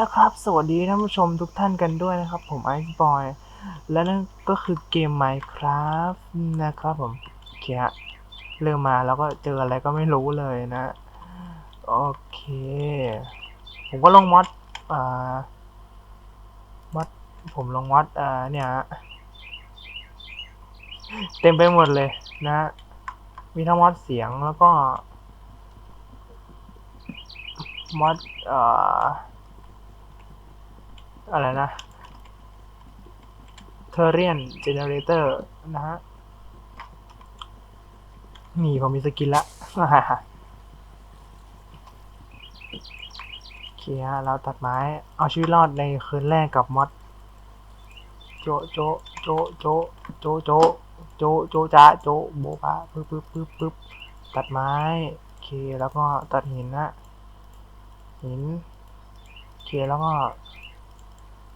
ครับ สวัสดีท่านผู้ชมทุกท่านกันด้วยนะครับ ผมไอซ์บอยและนั่นก็คือเกม Minecraft นะครับผมโอเคฮะเริ่มมาแล้วก็เจออะไรก็ไม่รู้เลยนะ โอเค ผมก็ลงมอดอ่ามอดผมลงมอดอ่าเนี่ยเต็มไปหมดเลยนะ มีทั้งมอดเสียงแล้วก็มอดอ่อ อะไรนะ t e r r i a n Generator นะฮะ นี่ผมมีสกินละโอเคฮะเราตัดไม้ เอาชีวิตรอดในคืนแรกกับมอดโจโจโจโจโจโจโจโจจ้าโจโบบะปึ๊บปึ๊บปึ๊บปึ๊บตัดไม้โอเคแล้วก็ตัดหินนะหินโอเคแล้วก็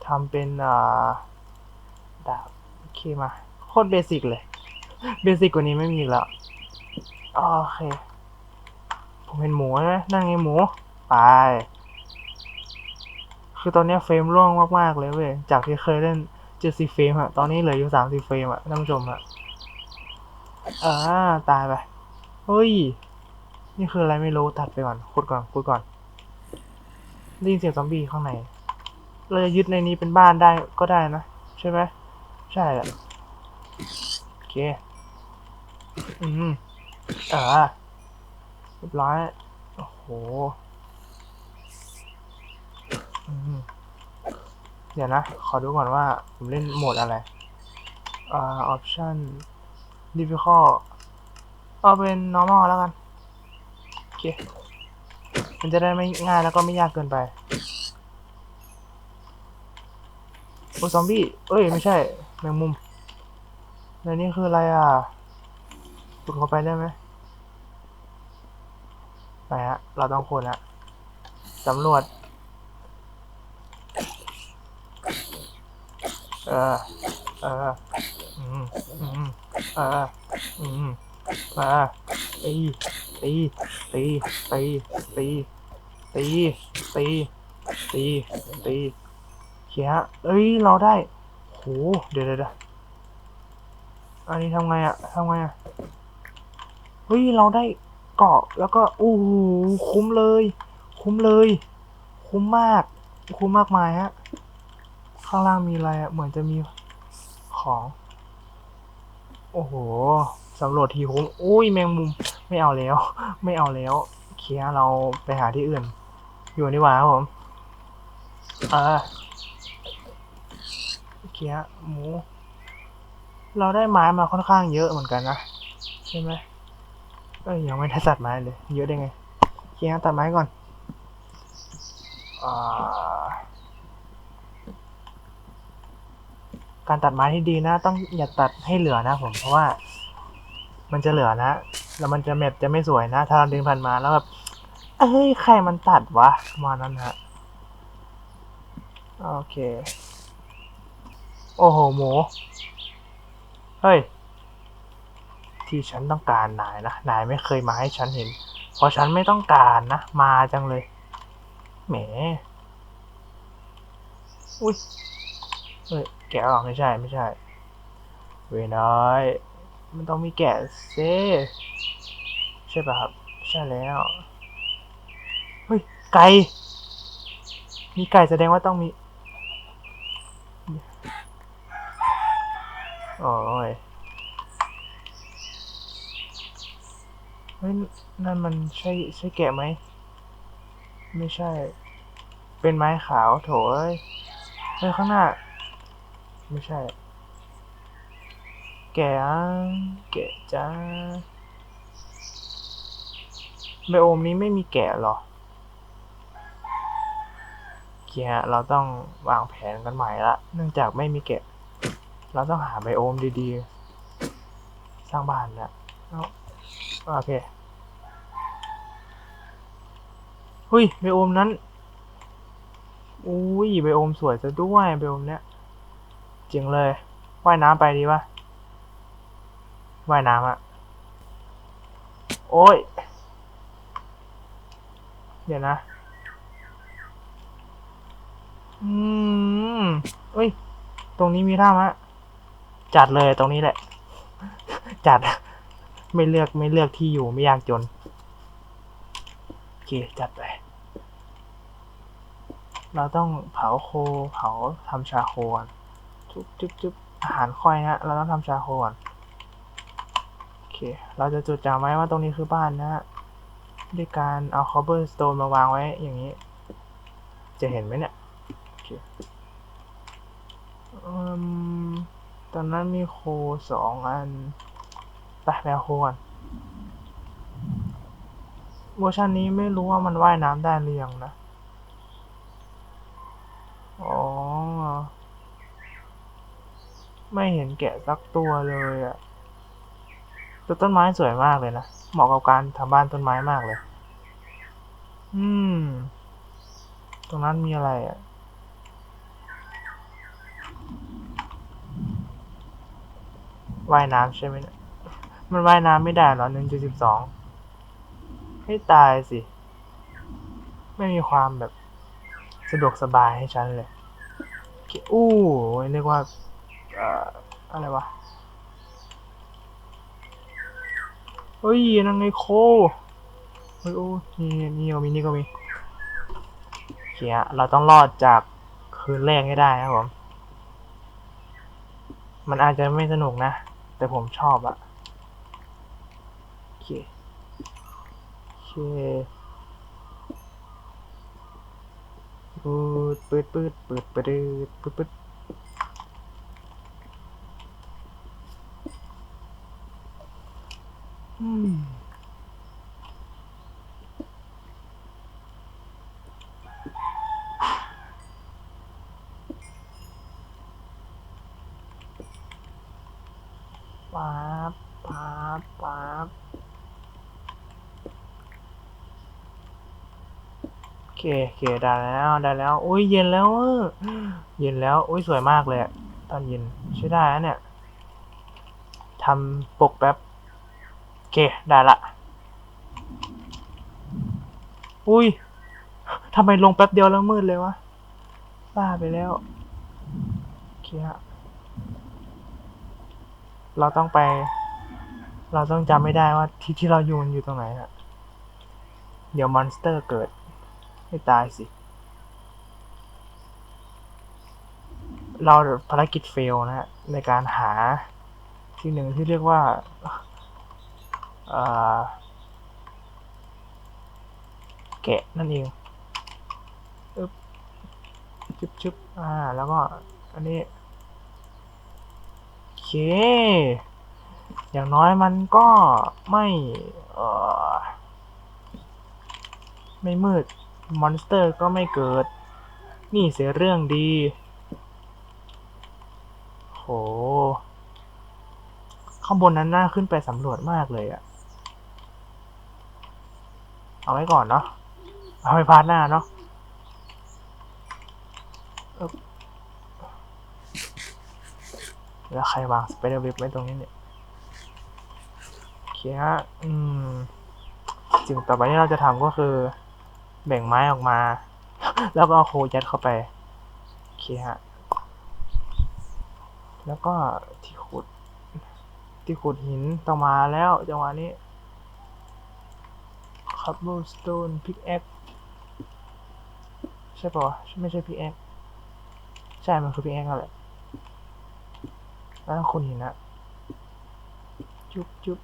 ทำเป็นอ่าดาบโอเคมาโคตรเบสิกเลย เบสิกกว่านี้ไม่มีแล้วโอเค ผมเห็นหมูใช่ไหมนั่นไงหมู ไป คือตอนนี้เฟรมร่วงมาก ๆ เลยเว้ย จากที่เคยเล่น70เฟรมอะตอนนี้เหลืออยู่30เฟรมอะท่านผู้ชมอะอ่าตายไป เฮ้ย นี่คืออะไรไม่รู้ ตัดไปก่อนขุดก่อนขุดก่อนได้ยินเสียงซอมบี้ข้างใน เราจะยึดในนี้เป็นบ้านได้ก็ได้นะ ใช่ไหมใช่แหละโอเค อืมอ่าเรียบร้อยโอ้โหอืมเดี๋ยวนะ ขอดูก่อนว่า ผมเล่นโหมดอะไรอ่า option difficult เอาเป็น normal แล้วกัน โอเค มันจะได้ไม่ง่ายแล้วก็ไม่ยากเกินไป โอ้ซอมบี้เอ้ยไม่ใช่แมงมุมแล้วนี่คืออะไรอะขุดเข้าไปได้ไหมไปฮะ เราต้องคนฮะสำรวจ เออ เออ อืม อืม เออ อืมเออตีตีตีตีตีตีตีตีตี เขียเอ้ย เราได้ โหเดี๋ยวเดี๋ยวเดี๋ยวอันนี้ทำไงอะทำไงอะเฮ้ย เราได้เกาะแล้วก็ โอ้โห คุ้มเลย คุ้มเลย คุ้มมาก คุ้มมากมายฮะ ข้างล่างมีอะไรอะเหมือนจะมีของ โอ้โห สำรวจทีคุ้มอุ้ย แมงมุม ไม่เอาแล้ว ไม่เอาแล้ว เคลียเราไปหาที่อื่น อยู่นี่หว่าครับผม อ่า เคลียหมู เราได้ไม้มาค่อนข้างเยอะเหมือนกันนะใช่ไหมเอ้ยยังไม่ได้ตัดไม้เลย เยอะได้ไงเคลียตัดไม้ก่อนอการตัดไม้ที่ดีนะ ต้องอย่าตัดให้เหลือนะผมเพราะว่า มันจะเหลือนะ แล้วมันจะแมปจะไม่สวยนะ ถ้าเราดินผ่านมาแล้วแบบเอ้ยใครมันตัดวะมานั้นฮะโอเค โอ้โหหมูเฮ้ย ที่ฉันต้องการนายนะ นายไม่เคยมาให้ฉันเห็น เพราะฉันไม่ต้องการนะ มาจังเลย แหม อุ้ย เฮ้ย แกะออกไม่ใช่ไม่ใช่ เวน้อย มันต้องมีแกะเซใช่ป่ะครับ ใช่แล้ว เฮ้ย ไก่ มีไก่แสดงว่าต้องมี โอ้ยเฮ้ยนั่นมันใช่ใช่แกะไหม ไม่ใช่ เป็นไม้ขาวโถเอ้ยเฮ้ยข้างหน้า ไม่ใช่ แกะแกะจ้าไบโอมนี้ไม่มีแกะหรอแกะเราต้องวางแผนกันใหม่ละ เนื่องจากไม่มีแกะ เราต้องหาไบโอมดีๆ สร้างบ้านนะโอเคหุยไบโอมนั้นอุ้ยไบโอมสวยซะด้วยไบโอมเนี้ยเจ๋งเลยว่ายน้ำไปดีปะว่ายน้ำอะโอ้ย เดี๋ยวนะอืมเอ้ย ตรงนี้มีท่ามะ จัดเลยตรงนี้แหละ จัด ไม่เลือกไม่เลือกที่อยู่ไม่ยากจน โอเค จัดไป เราต้องเผาโค เผาทำชาโคก่อนจุ๊บจุ๊บจุ๊บอาหารค่อยนะ เราต้องทำชาโคก่อนโอเค เราจะจุดจำไว้ว่าตรงนี้คือบ้านนะฮะด้วยการเอา cobblestone มาวางไว้อย่างนี้ จะเห็นไหมเนี่ยโอเคอืม ตอนนั้นมีโคสองอันไปแปลโคก่อนเวอร์ชันนี้ไม่รู้ว่ามันว่ายน้ำได้หรือยังนะ อ๋อ ไม่เห็นแกะสักตัวเลยอะแต่ต้นไม้สวยมากเลยนะ เหมาะกับการทำบ้านต้นไม้มากเลย อืม ตรงนั้นมีอะไรอะ ว่ายน้ำใช่ไหมเนี่ยมันว่ายน้ำไม่ได้หรอหนึ่งจุดสิบสองให้ตายสิ ไม่มีความแบบ สะดวกสบายให้ฉันเลยอู้เรียกว่าเอ่ออะไรวะเฮ้ยนั่นไงโคเฮ้ยโอ้นี่นี่ก็มีนี่ก็มีเคฮะเราต้องรอดจากคืนแรกให้ได้นะครับผม มันอาจจะไม่สนุกนะ แต่ผมชอบอะโอเคโอเคปืดปืดปืดปืดปืดปืดปืดอืม ป๊าบป๊าบป๊าบโอเคโอเคได้แล้วได้แล้วอุ้ยเย็นแล้วเออเย็นแล้วอุ้ยสวยมากเลยตอนเย็นใช้ได้นะเนี่ยทำปกแป๊บโอเคได้ละอุ้ยทำไมลงแป๊บเดียวแล้วมืดเลยวะบ้าไปแล้วโอเคฮะเราต้องไป เราต้องจำไม่ได้ว่าที่ที่เราอยู่มันอยู่ตรงไหนอะเดี๋ยวมอนสเตอร์เกิด ให้ตายสิ เราภารกิจเฟลนะฮะในการหาที่หนึ่งที่เรียกว่าอแกะนั่นเองอึ๊บชึบชึบอ่า แล้วก็อันนี้โอเค อย่างน้อยมันก็ไม่ เออไม่มืด มอนสเตอร์ก็ไม่เกิด นี่เสียเรื่องดี โห ข้างบนนั้นน่าขึ้นไปสำรวจมากเลยอะเอาไว้ก่อนเนาะ เอาไว้พาร์ทหน้าเนาะแล้วใครวางสไปเดอร์เว็บไว้ตรงนี้เนี่ยโอเคฮะ อืมสิ่งต่อไปที่เราจะทำก็คือ แบ่งไม้ออกมา แล้วก็เอาโคยัดเข้าไป โอเคฮะ แล้วก็ที่ขุด ที่ขุดหินต้องมาแล้วจังหวะนี้ cobblestone pickaxe ใช่ปะไม่ใช่ pickaxe ใช่ มันคือ pickaxe นั่นแหละแล้วต้องขุดหินนะจุ๊บจุ๊บ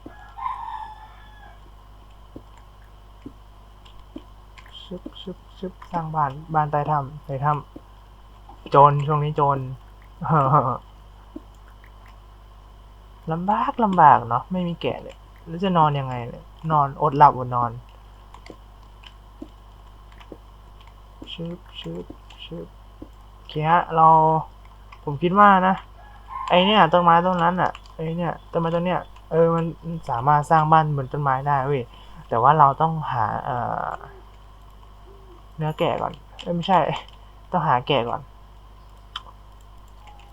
ชึบชึบชึบสร้างบ้านบ้านใต้ถ้ำใต้ถ้ำโจรช่วงนี้โจรลำบากลำบากเนาะไม่มีแกะเลยแล้วจะนอนยังไงเนี่ยนอนอดหลับอดนอนชึบชึบชึบโอเคฮะเราผมคิดว่านะ ไอเนี่ยต้นไม้ต้นนั้นอะไอเนี่ยต้นไม้ต้นเนี้ยเออมันสามารถสร้างบ้านบนต้นไม้ได้เว้ยแต่ว่าเราต้องหาเอ่อ เนื้อแกะก่อนไม่ใช่ ต้องหาแกะก่อน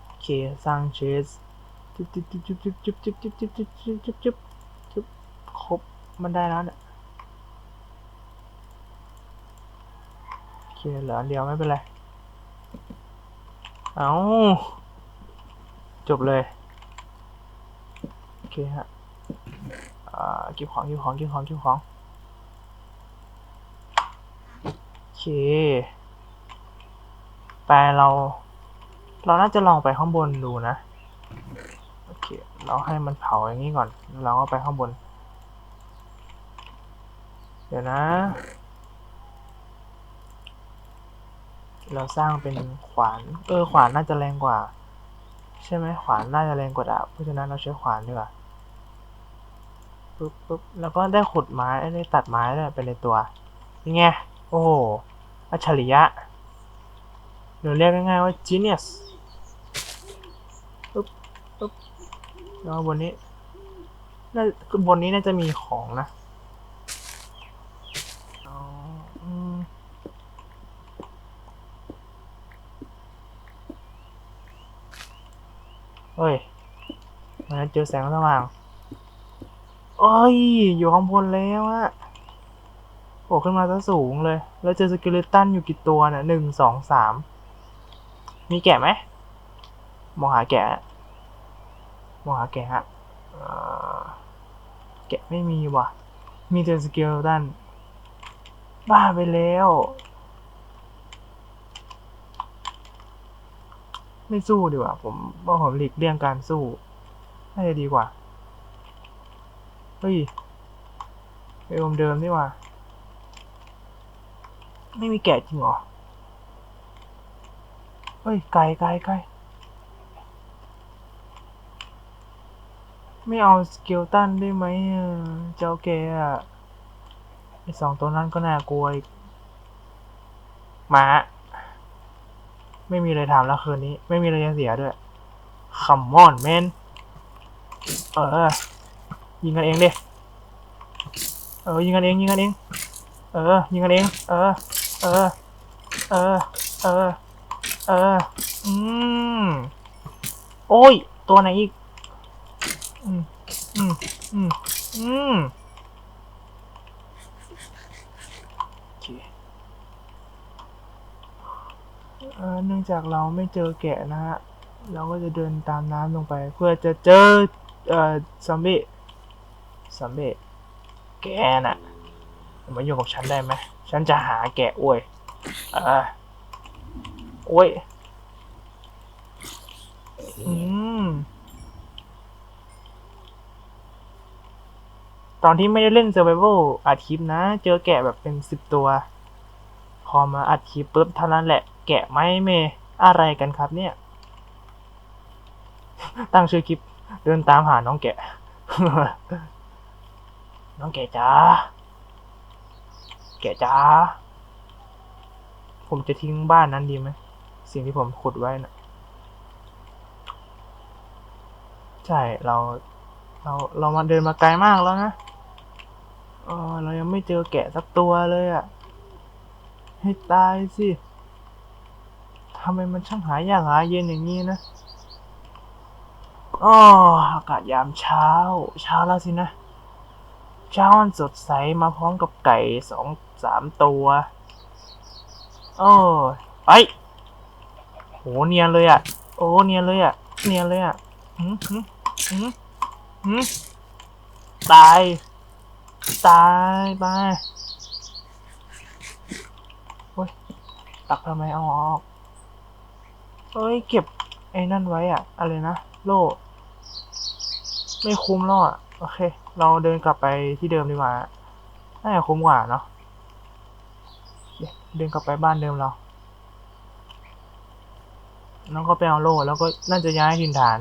โอเค สร้างเชสจุ๊บจุ๊บจุ๊บจุ๊บจุ๊บจุ๊บจุ๊บจุ๊บจุ๊บจุ๊บจุ๊บจุ๊บจุ๊บครบมันได้แล้วเนี่ยโอเคเหลือเดียวไม่เป็นไร เอาจบเลย โอเคฮะอ่าเก็บของเก็บของเก็บของเก็บของ โอ เค ไปเรา เราน่าจะลองไปข้างบนดูนะ โอเค เราให้มันเผาอย่างนี้ก่อน เราก็ไปข้างบน เดี๋ยวนะ เราสร้างเป็นขวาน เออ ขวานน่าจะแรงกว่า ใช่ไหมขวานน่าจะแรงกว่าดาบ เพราะฉะนั้นเราใช้ขวานดีกว่าปุ๊บปุ๊บแล้วก็ได้ขุดไม้ได้ตัดไม้ด้วยไปในตัวนี่ไง โอ้อัจฉริยะหรือเรียกง่ายๆว่า genius ปุ๊บปุ๊บแล้วบนนี้น่าบนนี้น่าจะมีของนะเฮ้ยมันเจอแสงสว่างโอ้ย อยู่ข้างบนแล้วอะ โผล่ขึ้นมาซะสูงเลย แล้วเจอสกเลตันอยู่กี่ตัวเนี่ยหนึ่งสองสามมีแกะไหมมองหาแกะมองหาแกะฮะแกะไม่มีว่ะ มีแต่สกเลตันบ้าไปแล้ว ไม่สู้ดีกว่า ผมว่าผมหลีกเลี่ยงการสู้น่าจะดีกว่า เฮ้ยไปอมเดิมนี่หว่า ไม่มีแกะจริงเหรอ เฮ้ย ไกลไกลไกลไม่เอาสเกลตันได้ไหมเจ้าแกอะไอสองตัวนั้นก็น่ากลัวอีกมาไม่มีอะไรทำแล้วคืนนี้ ไม่มีอะไรจะเสียด้วยคัมมอนแมนเออ ยิงกันเองดิเออยิงกันเองยิงกันเอง เออ ยิงกันเอง เออ เออ เออ เออ เออ อืม โอ้ย ตัวไหนอีก อืม อืม อืม อืมโอเคเออเนื่องจากเราไม่เจอแกะนะฮะ เราก็จะเดินตามน้ำลงไป เพื่อจะเจอ เอ่อซอมบี้ซอมบี้แกน่ะ มาอยู่กับฉันได้ไหม ฉันจะหาแกะอ้วยออโอ้ยอืมตอนที่ไม่ได้เล่น Survival อัดคลิปนะ เจอแกะแบบเป็นสิบตัว พอมาอัดคลิปปุ๊บเท่านั้นแหละ แกะไม่เมอะไรกันครับเนี่ย ตั้งชื่อคลิป เดินตามหาน้องแกะ น้องแกะจ้า แกะจ้า ผมจะทิ้งบ้านนั้นดีไหม สิ่งที่ผมขุดไว้นะใช่ เรา เรา เรามาเดินมาไกลมากแล้วนะเออเรายังไม่เจอแกะสักตัวเลยอะ่ะ ให้ตายสิทำไมมันช่างหายากหาเย็นอย่างนี้นะอ๋ออากาศยามเช้า เช้าแล้วสินะ เช้ามันสดใสมาพร้อมกับไก่สอง สามตัว โอ้ไปโหเนียนเลยอะ โอ้เนียนเลยอะ เนียนเลยอะหืมหืมหืมหืมตาย ตายไปโอ้ยตักทำไมเอาออกเอ้ยเก็บไอ้นั่นไว้อะ อะไรนะ โล่ไม่คุ้มแล้วอะ โอเค เราเดินกลับไปที่เดิมดีกว่าน่าจะคุ้มกว่าเนาะโอ เดินกลับไปบ้านเดิมเราแล้วก็ไปเอาโล่แล้วก็น่าจะย้ายถิ่นฐาน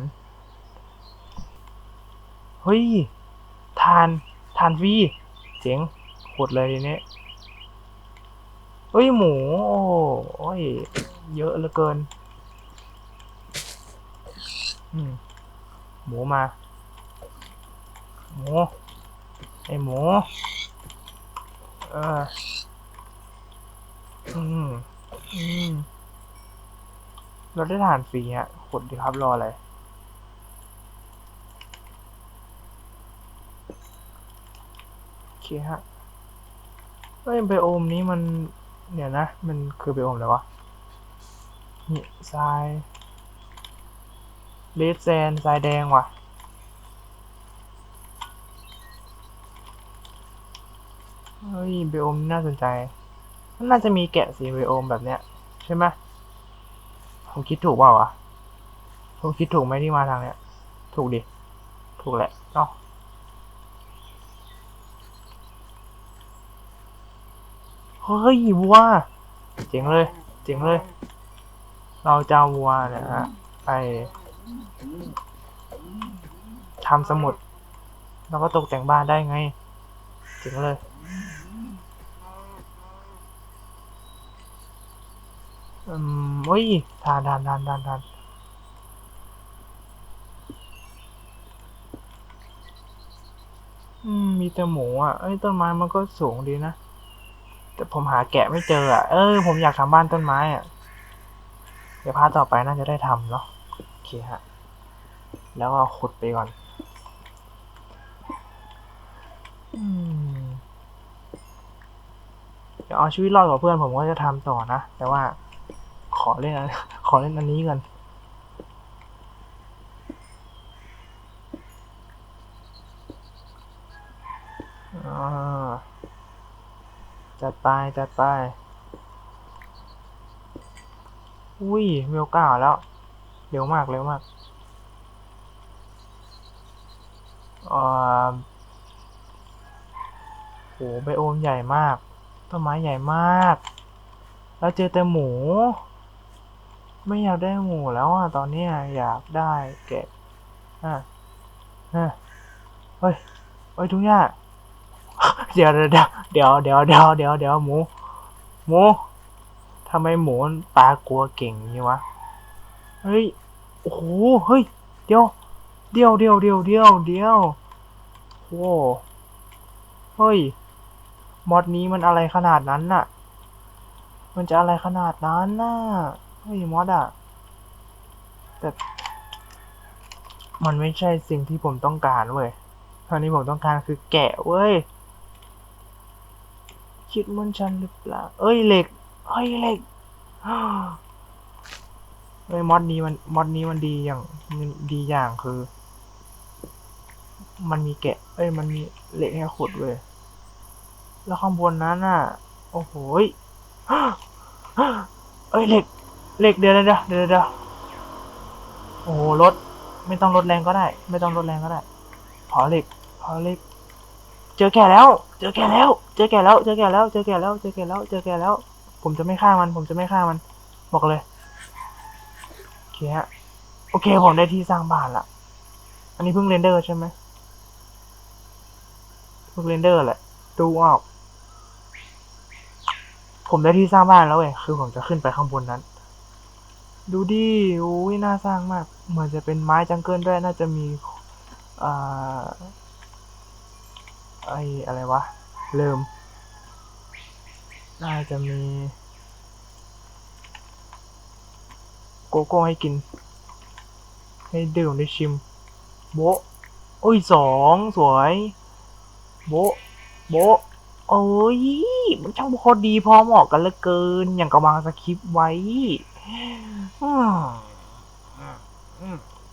เฮ้ย ทานทานฟรีเจ๋งขุดเลยทีนี้เฮ้ย หมู โอ้ย เยอะเหลือเกิน หมูมา หมู ไอหมู เออ เราได้ทานฟรีฮะขดดีครับรออะไรโอเคฮะเอ้ยไบโอมนี้มันเดี๋ยนะ มันคือไบโอมอะไรวะ นี่ทรายเลดแซนทรายแดงว่ะเฮ้ยเบโอมน่าสนใจ มันน่าจะมีแกะสีเบโอมแบบเนี้ย ใช่ไหมผมคิดถูกเปล่าวะผมคิดถูกไหมที่มาทางเนี้ย ถูกดิ ถูกแหละเนาะเฮ้ยวัวเจ๋งเลย เจ๋งเลย เราจะเอาวัวเนี่ยฮะไปทำสมุด แล้วก็ตกแต่งบ้านได้ไง เจ๋งเลย อืมเฮ้ยทานทานทานทานทานอืม มีแต่หมูอะ เอ้ย ต้นไม้มันก็สูงดีนะ แต่ผมหาแกะไม่เจออะ เออ ผมอยากทำบ้านต้นไม้อะ เดี๋ยวพาต่อไปน่าจะได้ทำเนาะ โอเคฮะ แล้วก็ขุดไปก่อน อืม เดี๋ยวเอาชีวิตรอดกับเพื่อนผมก็จะทำต่อนะ แต่ว่า ขอเล่นอันขอเล่นอันนี้ก่อนอจัดไปจัดไป อุ้ยเวลเก้าแล้ว เร็วมาก เร็วมากอ่าโหไบโอมใหญ่มาก ต้นไม้ใหญ่มาก แล้วเจอแต่หมู ไม่อยากได้หมูแล้วอะตอนนี้อยากได้แกะอะอะเฮ้ยเฮ้ยทุกอย่างเดี๋ยวเดี๋ยวเดี๋ยวเดี๋ยวเดี๋ยวเดี๋ยวเดี๋ยวหมู หมูทำไมหมูมันตากลัวเก่งนี่วะเฮ้ยโอ้โหเฮ้ยเดี๋ยวเดี๋ยวเดี๋ยวเดี๋ยวเดี๋ยวเดี๋ยวโว้เฮ้ยมอดนี้มันอะไรขนาดนั้นน่ะ มันจะอะไรขนาดนั้นน่ะ เฮ้ยมอดอะแต่มันไม่ใช่สิ่งที่ผมต้องการเว้ยตอนนี้ผมต้องการคือแกะเว้ย คิดเหมือนฉันหรือเปล่า เอ้ยเหล็กเฮ้ยเหล็กเฮ้ยมอดนี้มันมอดนี้มันดีอย่างดีอย่างคือ มันมีแกะ เอ้ยมันมีเหล็กให้ขุดเว้ย แล้วข้างบนนั้นน่ะ โอ้โหเอ้ยเหล็ก เหล็กเดี๋ยวเดี๋ยวเดี๋ยวเดี๋ยวโอ้โหรถไม่ต้องลดแรงก็ได้ ไม่ต้องลดแรงก็ได้ ขอเหล็กขอเหล็กเจอแก่แล้ว เจอแก่แล้ว เจอแก่แล้ว เจอแก่แล้ว เจอแก่แล้ว เจอแก่แล้ว เจอแก่แล้ว ผมจะไม่ฆ่ามัน ผมจะไม่ฆ่ามัน บอกเลยโอเคฮะโอเคผมได้ที่สร้างบ้านละอันนี้เพิ่งเรนเดอร์ใช่ไหมเพิ่งเรนเดอร์แหละดูออก ผมได้ที่สร้างบ้านแล้วเว้ยคือผมจะขึ้นไปข้างบนนั้น ดูดิโอ้ยน่าสร้างมาก เหมือนจะเป็นไม้จังเกิลด้วยน่าจะมีอ่าไออะไรวะเริ่ม น่าจะมี โกโก้ให้กิน ให้ดื่มได้ชิม โบโอ้ยสองสวย โบโบโอ้ยมันช่างพอดีพอเหมาะกันเหลือเกิน อย่างกับวางสคริปไว้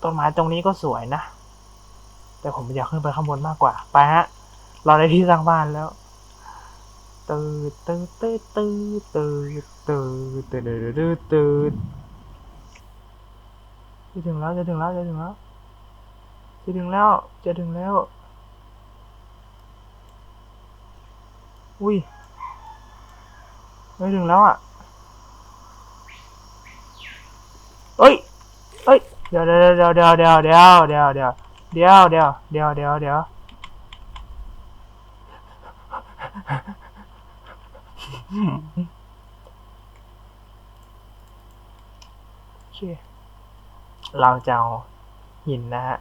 ต้นไม้ตรงนี้ก็สวยนะ แต่ผมอยากขึ้นไปข้างบนมากกว่า ไปฮะ เราได้ที่สร้างบ้านแล้วตืดตืดตืดตืดตืดตืดตืดตืดตืดจะถึงแล้วจะถึงแล้วจะถึงแล้วจะถึงแล้วจะถึงแล้ว อุ้ยไม่ถึงแล้วอะ เอ้ยเอ้ยเดี๋ยวเดี๋ยวเดี๋ยวเดี๋ยวเดี๋ยวเดี๋ยวเดี๋ยวเดี๋ยวเดี๋ยวเดี๋ยวเดี๋ยวเดี๋ยวเดี๋ยวโอเคเราจะเอาหินนะฮะ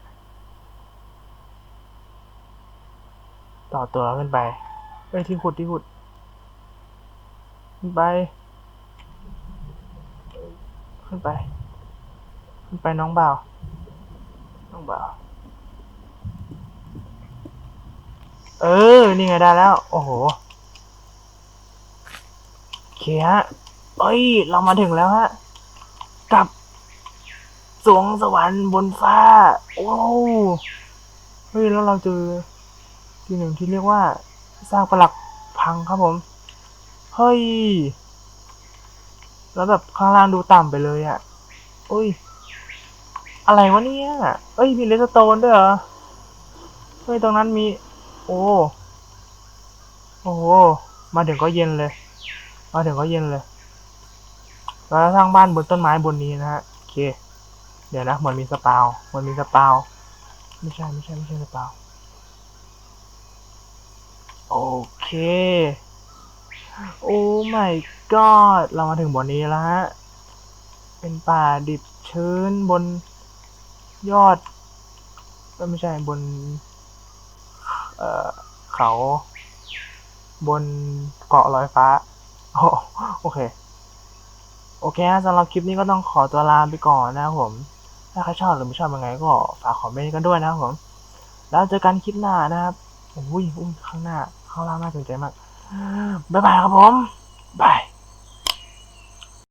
ต่อตัวขึ้นไปเอ้ยที่ขุดที่ขุดขึ้นไป ขึ้นไป ไปน้องบ่าว น้องบ่าว เออ นี่ไงได้แล้ว โอ้โหโอเคฮะ เอ้ย เรามาถึงแล้วฮะ กับสวงสวรรค์บนฟ้า โอ้เฮ้ย แล้วเราเจอที่หนึ่งที่เรียกว่า สร้างประหลักพังครับผม เฮ้ย แล้วแบบข้างล่างดูต่ำไปเลยอะ่ะ อุ้ย อะไรวะเนี่ย เอ้ย มีเลสโตนด้วยเหรอ เฮ้ย ตรงนั้นมี โอ้ โอ้โมาถึงก็เย็นเลย มาถึงก็เย็นเลยเราจะสร้างบ้านบนต้นไม้บนนี้นะฮะ โอเค เดี๋ยวนะเหมือนมีสปาวเหมือนมีสปาวไม่ใช่ไม่ใช่ไม่ใช่สปาวโอเค โอ้ my god เรามาถึงบนนี้แล้วฮะ เป็นป่าดิบชื้นบน ยอดไม่ใช่บน เอ่อเขา บนเกาะลอยฟ้าโอโอเค โอเคฮะสำหรับคลิปนี้ก็ต้องขอตัวลาไปก่อนนะครับผม ถ้าใครชอบหรือไม่ชอบยังไงก็ฝากคอมเมนต์กันด้วยนะครับผม แล้วเจอกันคลิปหน้านะครับอุ้ยอุ้ยข้างหน้า ข้างล่างน่าสนใจมาก บ๊ายบายครับผมบาย